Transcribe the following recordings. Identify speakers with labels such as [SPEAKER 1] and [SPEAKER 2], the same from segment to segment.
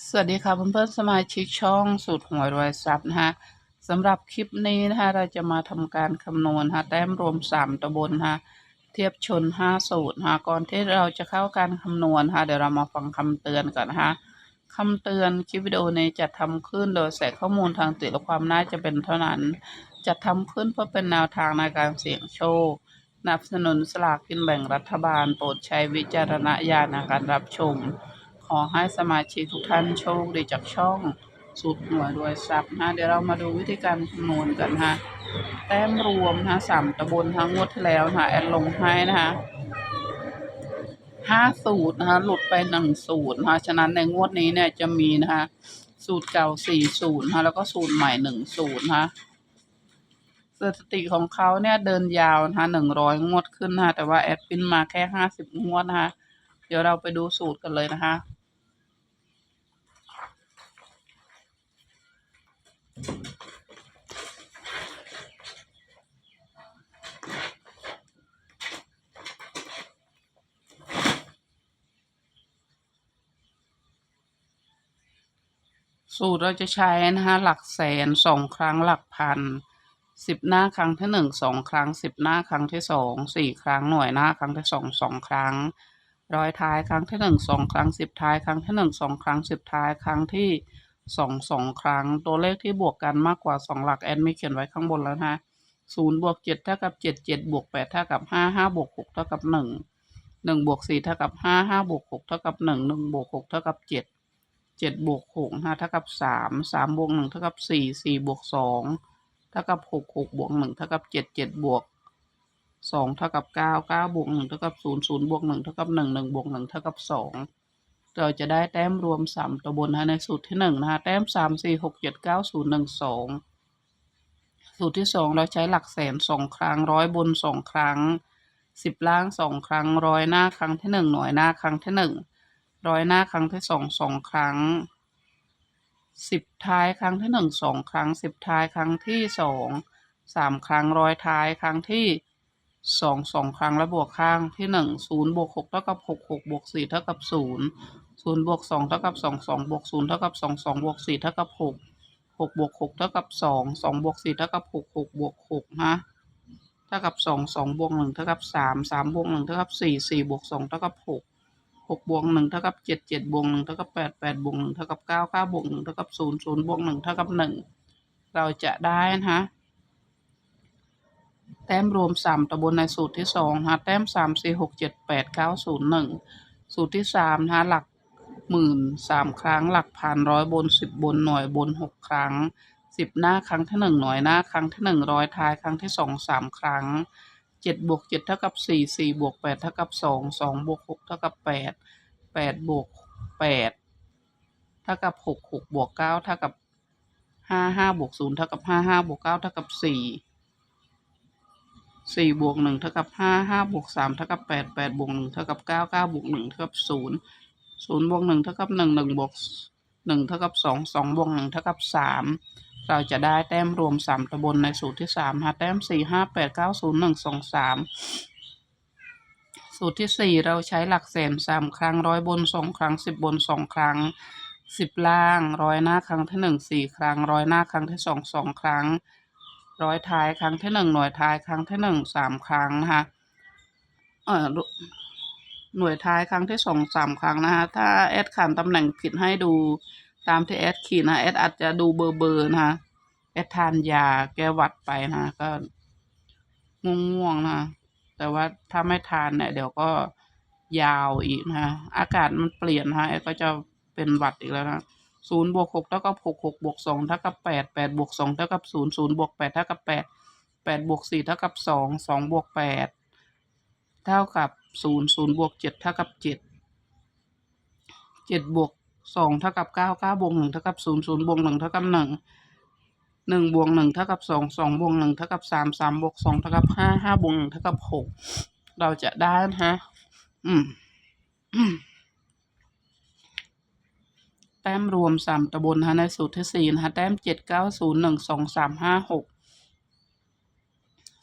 [SPEAKER 1] สวัสดีค่ะเพื่อนๆสมาชิกช่องสูตรหวยรวยทรัพย์นะฮะสำหรับคลิปนี้นะคะเราจะมาทำการคำนวณฮะแต้มรวมสามตำบลฮะเทียบชนห้าสูตรฮะก่อนที่เราจะเข้าการคำนวณฮะเดี๋ยวเรามาฟังคำเตือนก่อนนะคะคำเตือนคลิปวิดีโอนี้จะทำขึ้นโดยใส่ข้อมูลทางติและความน่าจะเป็นเท่านั้นจะทำขึ้นเพื่อเป็นแนวทางในการเสี่ยงโชคนับสนุนสลากกินแบ่งรัฐบาล โปรดใช้วิจารณญาณในการรับชม อให้สมาชิกทุกท่านโชคดีจากช่องสูตรหน่วยรวยทรัพย์นะเดี๋ยวเรามาดูวิธีการคำนวณกันฮะแต้มรวมนะสามตะบนทั้งงวดที่แล้วนะแอดลงให้นะคะห้าสูตรนะคะหลุดไปหนึ่งสูตรนะคะฉะนั้นในงวดนี้เนี่ยจะมีนะคะสูตรเก่าสี่สูตรนะคะแล้วก็สูตรใหม่หนึ่งสูตรนะคะสถิติของเขาเนี่ยเดินยาวนะคะหนึ่งร้อยงวดขึ้นนะคะแต่ว่าแอดพินมาแค่ห้าสิบงวดนะคะเดี๋ยวเราไปดูสูตรกันเลยนะคะ สูตรเราจะใช้นะคะหลักแสนสองครั้งหลักพันสิบหน้าครั้งที่หนึ่งสองครั้งสิบหน้าครั้งที่สองสี่ครั้งหน่วยหน้าครั้งที่สองสองครั้งร้อยท้ายครั้งที่หนึ่งสองครั้งสิบท้ายครั้งที่หนึ่งสองครั้งสิบท้ายครั้งที่ สองสองครั้ง ตัวเลขที่บวกกันมากกว่าสองหลักแอนไม่เขียนไว้ข้างบนแล้วนะศูนย์บวกเจ็ดเท่ากับเจ็ดเจ็ดบวกแปดเท่ากับห้าห้าบวกหกเท่ากับหนึ่งหนึ่งบวกสี่เท่ากับห้าห้าบวกหกเท่ากับหนึ่งหนึ่งบวกหกเท่ากับเจ็ดเจ็ดบวกหกห้าเท่ากับสามสามบวกหนึ่งเท่ากับสี่สี่บวกสองเท่ากับหกหกบวกหนึ่งเท่ากับเจ็ดเจ็ดบวกสองเท่ากับเก้าเก้าบวกหนึ่งเท่ากับศูนย์ศูนย์บวกหนึ่งเท่ากับหนึ่งหนึ่งบวกหนึ่งเท่ากับสอง เราจะได้แต้มรวมสามตัวบนนะในสูตรที่หนึ่งนะคะแต้มสามสี่หกเจ็ดเก้าศูนย์หนึ่งสองสูตรที่สองเราใช้หลักแสนสองครั้งร้อยบนสองครั้งสิบล่างสองครั้งร้อยหน้าครั้งที่หนึ่งหน่วยหน้าครั้งที่หนึ่งร้อยหน้าครั้งที่สองสองครั้งสิบท้ายครั้งที่หนึ่งสองครั้งสิบท้ายครั้งที่สองสามครั้งร้อยท้ายครั้งที่สองสองครั้งแล้วบวกข้างที่หนึ่งศูนย์บวกหกเท่ากับหกหกบวกสี่เท่ากับศูนย์ ศูนย์บวกสองเท่ากับสองสองบวกศูนย์เท่ากับสองสองบวกสี่เท่ากับหกหกบวกหกเท่ากับสองสองบวกสี่เท่ากับหกหกบวกหกฮะเท่ากับสองสองบวกหนึ่งเท่ากับสามสามบวกหนึ่งเท่ากับสี่สี่บวกสองเท่ากับหกหกบวกหนึ่งเท่ากับเจ็ดเจ็ดบวกหนึ่งเท่ากับแปดแปดบวกหนึ่งเท่ากับเก้าเก้าบวกหนึ่งเท่ากับศูนย์ศูนย์บวกหนึ่งเท่ากับหนึ่งเราจะได้นะฮะแต้มรวมสามตะบนในสูตรที่สองฮะแต้มสามสี่หกเจ็ดแปดเก้าศูนย์หนึ่งสูตรที่สามฮะหลัก หมื่นสามครั้ง หลักพันร้อยบนสิบบนหน่วยบนหกครั้งสิบหน้าครั้งที่หนึ่งหน่วยหน้าครั้งที่หนึ่งร้อยท้ายครั้งที่สองสามครั้งเจ็ดบวกเจ็ดเท่ากับสี่สี่บวกแปดเท่ากับสองสองบวกหกเท่ากับแปดแปดบวกแปดเท่ากับหกหกบวกเก้าเท่ากับห้าห้าบวกศูนย์เท่ากับห้าห้าบวกเก้าเท่ากับสี่สี่บวกหนึ่งเท่ากับห้าห้าบวกสามเท่ากับแปดแปดบวกหนึ่งเท่ากับเก้าเก้าบวกหนึ่งเท่ากับศูนย์ ศูนย์บวกหนึ่งเท่ากับหนึ่งหนึ่งบวกหนึ่งเท่ากับสองสองบวกหนึ่งเท่ากับสามเราจะได้แต้มรวมสามตะบนในสูตรที่สามหาแต้มสี่ห้าแปดเก้าศูนย์หนึ่งสองสามสูตรที่สี่เราใช้หลักแสนสามครั้งร้อยบนสองครั้งสิบบนสองครั้งสิบล่างร้อยหน้าครั้งที่หนึ่งสี่ครั้งร้อยหน้าครั้งที่สองสองครั้งร้อยท้ายครั้งที่หนึ่งหน่วยท้ายครั้งที่หนึ่งสามครั้งนะคะเออ หน่วยท้ายครั้งที่สองสามครั้งนะคะถ้าแอดขันตำแหน่งผิดให้ดูตามที่แอดขีดนะแอดอาจจะดูเบอร์เบอร์นะคะแอดทานยาแก้หวัดไปนะก็ง่วงๆนะแต่ว่าถ้าไม่ทานเนี่ยเดี๋ยวก็ยาวอีกนะคะอากาศมันเปลี่ยนนะคะแอดก็จะเป็นหวัดอีกแล้วนะศูนย์บวกหกเท่ากับหกหกบวกสองเท่ากับแปดแปดบวกสองเท่ากับศูนย์ศูนย์บวกแปดเท่ากับแปดแปดบวกสี่เท่ากับสองสองบวกแปดเท่ากับ ศูนย์ศูนย์บวกเจ็ดเท่ากับเจ็ดเจ็ดบวกสองเท่ากับเก้าเก้าบวกหนึ่งเท่ากับศูนย์ศูนย์บวกหนึ่งเท่ากับหนึ่งหนึ่งบวกหนึ่งเท่ากับสองสองบวกหนึ่งเท่ากับสามสามบวกสองเท่ากับห้าห้าบวกหนึ่งเท่ากับหกเราจะได้นะฮะอืมแต้มรวมสามตะบนนะในสูตรที่สี่นะคะแต้มเจ็ดเก้าศูนย์หนึ่งสองสามห้าหก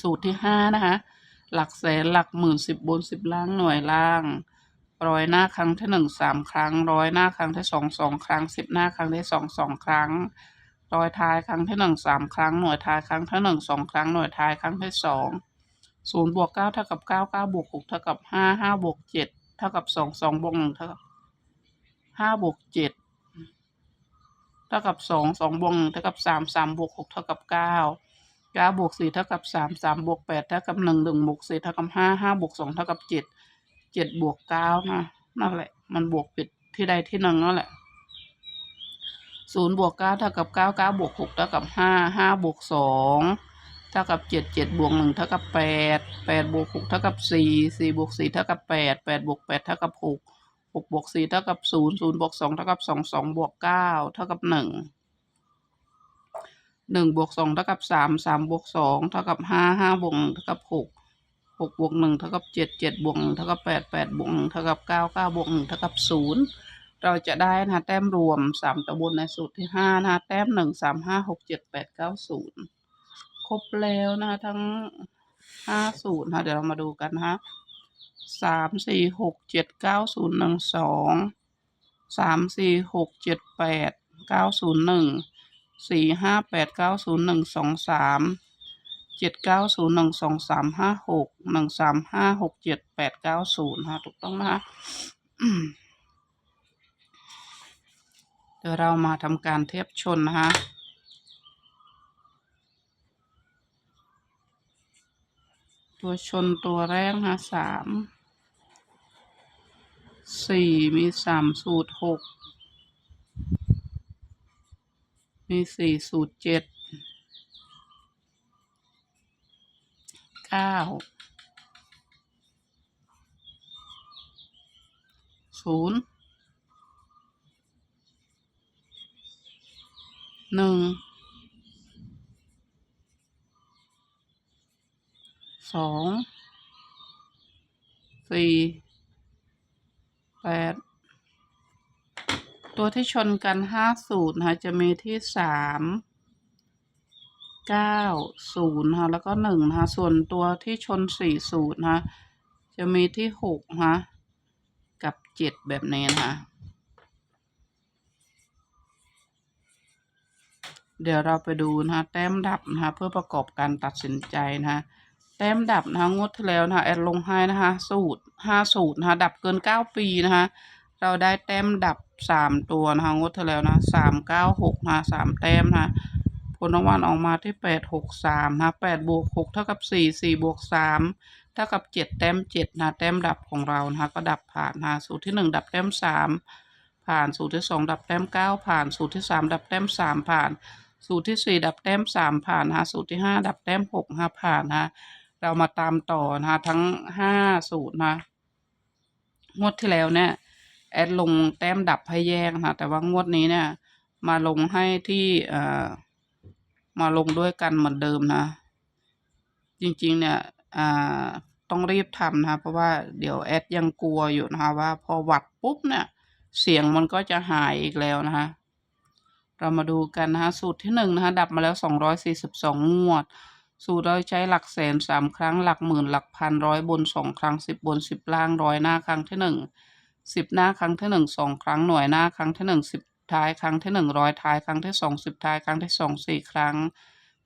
[SPEAKER 1] สูตรที่ห้านะคะ หลักแสนหลักหมื่นสิบบนสิบล่างหน่วยล่าง ร้อยหน้าครั้งที่หนึ่งสามครั้ง ร้อยหน้าครั้งที่สองสองครั้งสิบหน้าครั้งที่สองสองครั้ง ร้อยท้ายครั้งที่หนึ่งสามครั้งหน่วยท้ายครั้งที่หนึ่งสองครั้งหน่วยท้ายครั้งที่สองศูนย์บวกเก้าเท่ากับเก้าเก้าบวกหกเท่ากับห้าห้าบวกเจ็ดเท่ากับสองสองบวกหนึ่งเท่ากับห้าบวกเจ็ดเท่ากับสองสองบวกหนึ่งเท่ากับสามสามบวกหกเท่ากับเก้า เก้าบวกสี่เท่ากับสามสามบวกแปดเท่ากับหนึ่งหนึ่งบวกสี่เท่ากับห้าห้าบวกสองเท่ากับเจ็ดเจ็ดบวกเก้านะนั่นแหละ มันบวกผิดที่ใดที่หนึ่งนั่นแหละศูนย์บวกเก้าเท่ากับเก้าเก้าบวกหกเท่ากับห้าห้าบวกสองเท่ากับเจ็ดเจ็ดบวกหนึ่งเท่ากับแปดแปดบวกหกเท่ากับสี่สี่บวกสี่เท่ากับแปดแปดบวกแปดเท่ากับหกหกบวกสี่เท่ากับศูนย์ศูนย์บวกสองเท่ากับสองสองบวกเก้าเท่ากับหนึ่ง หนึ่งบวกสองเท่ากับสามสามบวกสองเท่ากับห้าห้าบวกเท่ากับหกหกบวกหนึ่งเท่ากับเจ็ดเจ็ดบวกหนึ่งเท่ากับแปดแปดบวกหนึ่งเท่ากับเก้าเก้าบวกหนึ่งเท่ากับศูนย์เราจะได้นะแต้มรวมสามตะบนในสูตรที่ห้านะแต้มหนึ่งสามห้าหกเจ็ดแปดเก้าศูนย์ครบแล้วนะทั้งห้าศูนย์นะเดี๋ยวเรามาดูกันนะสามสี่หกเจ็ดเก้าศูนย์หนึ่งสองสามสี่หกเจ็ดแปดเก้าศูนย์หนึ่ง สี่ห้าแปดเก้าศูนย์หนึ่งสองสามเจ็ดเก้าศูนย์หนึ่งสองสามห้าหกหนึ่งสามห้าหกเจ็ดแปดเก้าศูนย์ฮะถูกต้องนะคะเดี๋ยวเรามาทำการเทียบชนนะคะตัวชนตัวแรกนะคะสามสี่มีสามสูตรหก มีสี่สูตรเจ็ดเก้าศูนย์หนึ่งสองสี่แปด ตัวที่ชนกันห้าสูตรนะคะจะมีที่สามเก้าศูนย์นะคะแล้วก็หนึ่งนะคะส่วนตัวที่ชนสี่สูตรนะคะจะมีที่หกนะคะกับเจ็ดแบบนี้นะคะเดี๋ยวเราไปดูนะคะแต้มดับนะคะเพื่อประกอบการตัดสินใจนะคะแต้มดับนะคะงวดที่แล้วนะคะแอดลงให้นะคะสูตรห้าสูตรนะคะดับเกินเก้าปีนะคะเราได้แต้มดับ สามตัวนะคะงวดที่แล้วนะสามเก้าหกนะสามแต้มนะผลรางวัลออกมาที่แปดหกสามนะแปดบวกหกเท่ากับสี่สี่บวกสามเท่ากับเจ็ดแต้มเจ็ดนะแต้มดับของเรานะคะก็ดับผ่านนะสูตรที่หนึ่งดับแต้มสามผ่านสูตรที่สองดับแต้มเก้าผ่านสูตรที่สามดับแต้มสามผ่าน สูตรที่สี่ดับแต้มสามผ่านนะสูตรที่ห้าดับแต้มหกนะผ่านนะเรามาตามต่อนะคะทั้งห้าสูตรนะงวดที่แล้วเนี่ย แอดลงแต้มดับให้แยกนะคะแต่ว่างวดนี้เนี่ย มาลงให้ที่เอ่อมาลงด้วยกันเหมือนเดิมนะ จริงๆ เนี่ยอ่าต้องรีบทำนะเพราะว่าเดี๋ยวแอดยังกลัวอยู่นะคะว่าพอหวัดปุ๊บเนี่ยเสียงมันก็จะหายอีกแล้วนะคะ เรามาดูกันนะคะสูตรที่หนึ่งนะคะดับมาแล้วสองร้อยสี่สิบสองงวด สูตรเราใช้หลักแสนสามครั้งหลักหมื่นหลักพันร้อยบนสองครั้งสิบบนสิบล่างร้อยหน้าครั้งที่หนึ่ง สิบหน้าครั้งที่หนึ่งสองครั้งหน่วยหน้าครั้งที่หนึ่งสิบท้ายครั้งที่หนึ่งร้อยท้ายครั้งที่สองสิบท้ายครั้งที่สองสี่ครั้ง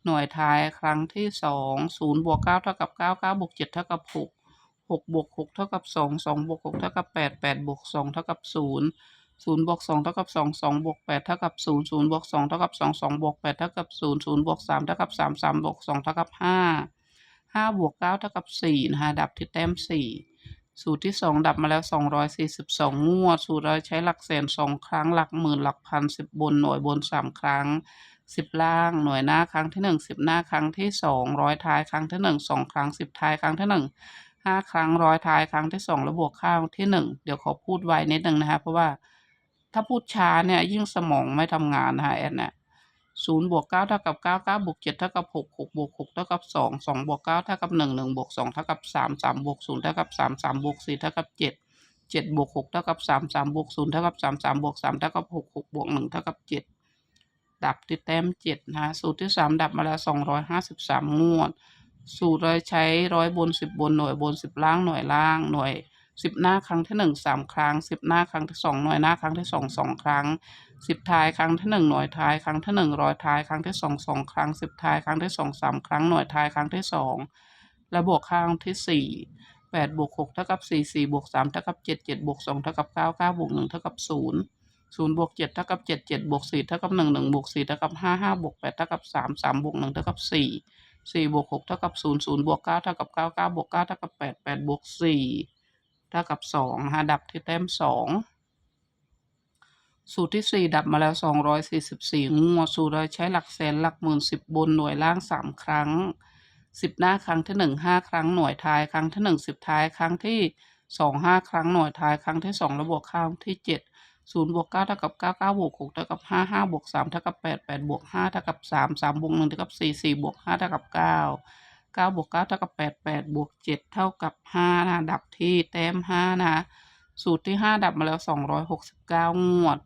[SPEAKER 1] หน่วยท้ายครั้งที่สองศูนย์บวกเก้าเท่ากับเก้าเก้าบวกเจ็ดเท่ากับหกหกบวกหกเท่ากับสองสองบวกหกเท่ากับแปดแปดบวกสองเท่ากับศูนย์ศูนย์บวกสองเท่ากับสองสองบวกแปดเท่ากับศูนย์ศูนย์บวกสองเท่ากับสองสองบวกแปดเท่ากับศูนย์ศูนย์บวกสามเท่ากับสามสามบวกสองเท่ากับห้าห้าบวกเก้าเท่ากับสี่นะคะดับที่แต้มสี่ สูตรที่สองดับมาแล้วสองร้อยสี่สิบสองงวด สูตรเราใช้หลักแสนสองครั้ง หลักหมื่นหลักพันสิบบนหน่วยบนสามครั้งสิบล่างหน่วยหน้าครั้งที่หนึ่งสิบหน้าครั้งที่สองร้อยท้ายครั้งที่หนึ่งสองครั้งสิบท้ายครั้งที่หนึ่งห้าครั้งร้อยท้ายครั้งที่สองแล้วบวกข้างที่หนึ่งเดี๋ยวขอพูดไวนิดนึงนะคะเพราะว่าถ้าพูดช้าเนี่ยยิ่งสมองไม่ทำงานนะคะแอนเนี่ย ศูนย์บวกเก้าเท่ากับเก้าเก้าบวกเจ็ดเท่ากับหกหกบวกหกเท่ากับสองสองบวกเก้าเท่ากับหนึ่งหนึ่งบวกสองเท่ากับสามสามบวกศูนย์เท่ากับสามสามบวกสี่เท่ากับเจ็ดเจ็ดบวกหกเท่ากับสามสามบวกศูนย์เท่ากับสามสามบวกสามเท่ากับหกหกบวกหนึ่งเท่ากับเจ็ดดับที่แต้มเจ็ดนะคะสูตรที่สามดับมาแล้วสองร้อยห้าสิบสามงวด สูตรเราใช้ร้อยบนสิบบนหน่วยบนสิบล่างหน่วยล่างหน่วยสิบหน้าครั้งที่หนึ่งสามครั้งสิบหน้าครั้งที่สองหน่วยหน้าครั้งที่สองสองครั้ง สิบท้ายครั้งที่หนึ่งหน่วยท้ายครั้งที่หนึ่งร้อยท้ายครั้งที่สองสองครั้งสิบท้ายครั้งที่สองสามครั้งหน่วยท้ายครั้งที่สองและบวกครั้งที่สี่แปดบวกหกเท่ากับสี่สี่บวกสามเท่ากับเจ็ดเจ็ดบวกสองเท่ากับเก้าเก้าบวกหนึ่งเท่ากับศูนย์ศูนย์บวกเจ็ดเท่ากับเจ็ดเจ็ดบวกสี่เท่ากับหนึ่งหนึ่งบวกสี่เท่ากับห้าห้าบวกแปดเท่ากับสามสามบวกหนึ่งเท่ากับสี่สี่บวกหกเท่ากับศูนย์ศูนย์บวกเก้าเท่ากับเก้าเก้าบวกเก้าเท่ากับแปดแปดบวกสี่เท่ากับสองนะดับที่แต้มสอง สูตรที่สี่ดับมาแล้วสองร้อยสี่สิบสี่งวด สูตรโดยใช้หลักแสนหลักหมื่นสิบบนหน่วยล่างสามครั้งสิบหน้าครั้งที่หนึ่งห้าครั้งหน่วยท้ายครั้งที่หนึ่งสิบท้ายครั้งที่สองห้าครั้งหน่วยท้ายครั้งที่สองแล้วบวกครั้งที่เจ็ดศูนย์บวกเก้าเท่ากับเก้าเก้าบวกหกเท่ากับห้าห้าบวกสามเท่ากับแปดแปดบวกห้าเท่ากับสามสามบวกหนึ่งเท่ากับสี่สี่บวกห้าเท่ากับเก้าเก้าบวกเก้าเท่ากับแปดแปดบวกเจ็ดเท่ากับห้านะดับที่แต้มห้านะสูตรที่ห้าดับมาแล้วสองร้อยหกสิบเก้างวด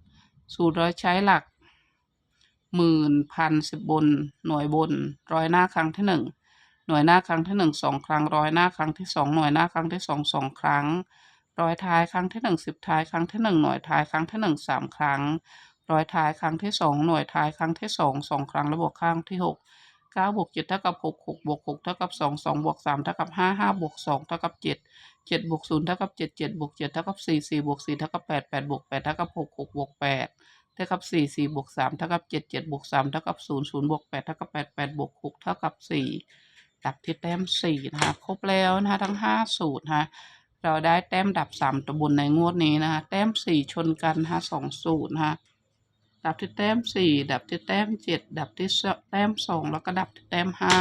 [SPEAKER 1] สูตรโดยใช้หลักหมื่นพันสิบบน หน่วยบน ร้อยหน้าครั้งที่หนึ่งหน่วยหน้าครั้งที่หนึ่งสองครั้ง ร้อยหน้าครั้งที่สองหน่วยหน้าครั้งที่สองสองครั้ง ร้อยท้ายครั้งที่หนึ่งสิบท้ายครั้งที่หนึ่งหน่วยท้ายครั้งที่หนึ่งสามครั้ง ร้อยท้ายครั้งที่สองหน่วยท้ายครั้งที่สองสองครั้งแล้วบวกครั้งที่หกเก้าบวกเจ็ดเท่ากับหกหกบวกหกเท่ากับสองสองบวกสามเท่ากับห้าห้าบวกสองเท่ากับเจ็ด เจ็ดบวกศูนย์เท่ากับเจ็ดเจ็ดบวกเจ็ดเท่ากับสี่สี่บวกสี่เท่ากับแปดแปดบวกแปดเท่ากับหกหกบวกแปดเท่ากับสี่สี่บวกสามเท่ากับเจ็ดเจ็ดบวกสามเท่ากับศูนย์ศูนย์บวกแปดเท่ากับแปดแปดบวกหกเท่ากับสี่ดับที่แต้มสี่นะคะครบแล้วนะคะทั้งห้าสูตรนะคะเราได้แต้มดับสามตัวบนในงวดนี้นะคะแต้มสี่ชนกันนะคะสองสูตรนะคะดับที่แต้มสี่ดับที่แต้มเจ็ดดับที่แต้มสองแล้วก็ดับที่แต้มห้า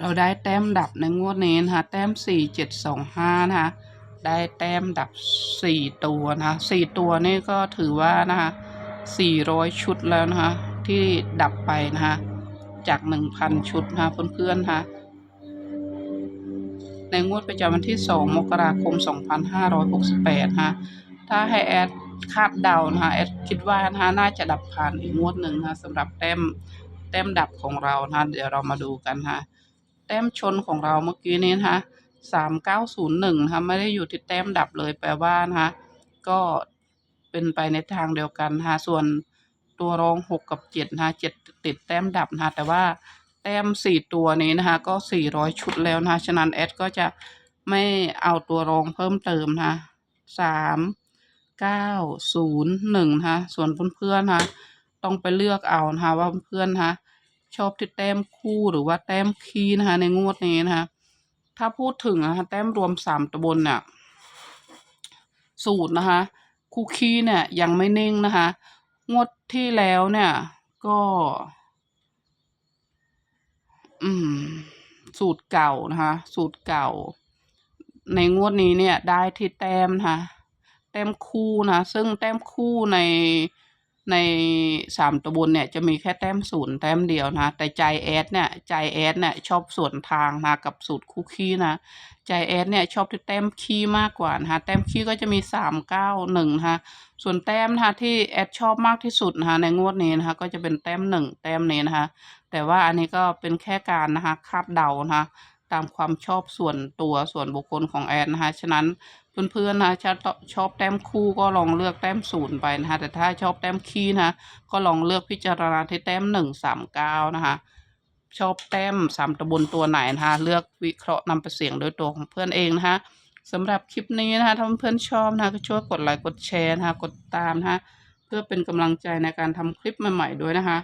[SPEAKER 1] เราได้แต้มดับในงวดนี้นะคะแต้มสี่เจ็ดสองห้านะคะได้แต้มดับสี่ตัวนะคะสี่ตัวนี่ก็ถือว่านะคะสี่ร้อยชุดแล้วนะคะที่ดับไปนะคะจากหนึ่งพันชุดนะคะเพื่อนๆนะคะในงวดประจำวันที่2มกราคม2568ฮะถ้าให้แอดคาดเดานะคะแอดคิดว่านะคะน่าจะดับผ่านอีกงวดหนึ่งนะสำหรับแต้มแต้มดับของเรานะเดี๋ยวเรามาดูกันฮะ แต้มชนของเราเมื่อกี้นี้นะคะ3901นะคะไม่ได้อยู่ที่แต้มดับเลยแปลว่านะคะก็เป็นไปในทางเดียวกันนะคะส่วนตัวรอง6กับ7นะคะ7ติดแต้มดับนะคะแต่ว่าแต้มสี่ตัวนี้นะคะก็สี่ร้อยชุดแล้วนะคะฉะนั้นแอดก็จะไม่เอาตัวรองเพิ่มเติมนะคะสามเก้าศูนย์หนึ่งนะคะส่วนเพื่อนๆนะคะต้องไปเลือกเอานะคะว่าเพื่อนๆนะคะ ชอบที่แต้มคู่หรือว่าแต้มคีนะคะ ในงวดนี้นะคะ ถ้าพูดถึงนะคะแต้มรวมสามตัวบนเนี่ยสูตรนะคะ คู่คีเนี่ยยังไม่นิ่งนะคะ งวดที่แล้วเนี่ย ก็ อืม สูตรเก่านะคะ สูตรเก่า ในงวดนี้เนี่ย ได้ที่แต้มนะคะแต้มคู่นะ ซึ่งแต้มคู่ใน ในสามตัวบนเนี่ยจะมีแค่แต้มศูนย์แต้มเดียวนะ แต่ใจแอดเนี่ยใจแอดเนี่ยชอบส่วนทางนะกับสูตรคู่ขี้นะ ใจแอดเนี่ยชอบที่แต้มขี้มากกว่านะคะแต้มขี้ก็จะมีสามเก้าหนึ่งนะส่วนแต้มนะคะที่แอดชอบมากที่สุดนะคะในงวดนี้นะคะก็จะเป็นแต้มหนึ่งแต้มนี้นะคะแต่ว่าอันนี้ก็เป็นแค่การนะคะคาดเดานะคะตามความชอบส่วนตัวส่วนบุคคลของแอดนะคะฉะนั้น เพื่อนๆนะชอบชอบแต้มคู่ก็ลองเลือกแต้มศูนย์ไปนะคะแต่ถ้าชอบแต้มคีนะคะก็ลองเลือกพิจารณาที่แต้มหนึ่งสามเก้านะคะชอบแต้มสามตะบนตัวไหนนะคะเลือกวิเคราะห์นำไปเสี่ยงโดยตัวของเพื่อนเองนะคะสำหรับคลิปนี้นะคะถ้าเพื่อนๆชอบนะคะก็ช่วยกดไลค์กดแชร์นะคะกดตามนะคะเพื่อเป็นกำลังใจในการทำคลิปใหม่ๆด้วยนะคะ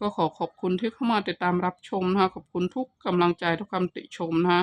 [SPEAKER 1] ก็ขอขอบคุณที่เข้ามาติดตามรับชมนะคะขอบคุณทุกกำลังใจทุกคำติชมนะคะ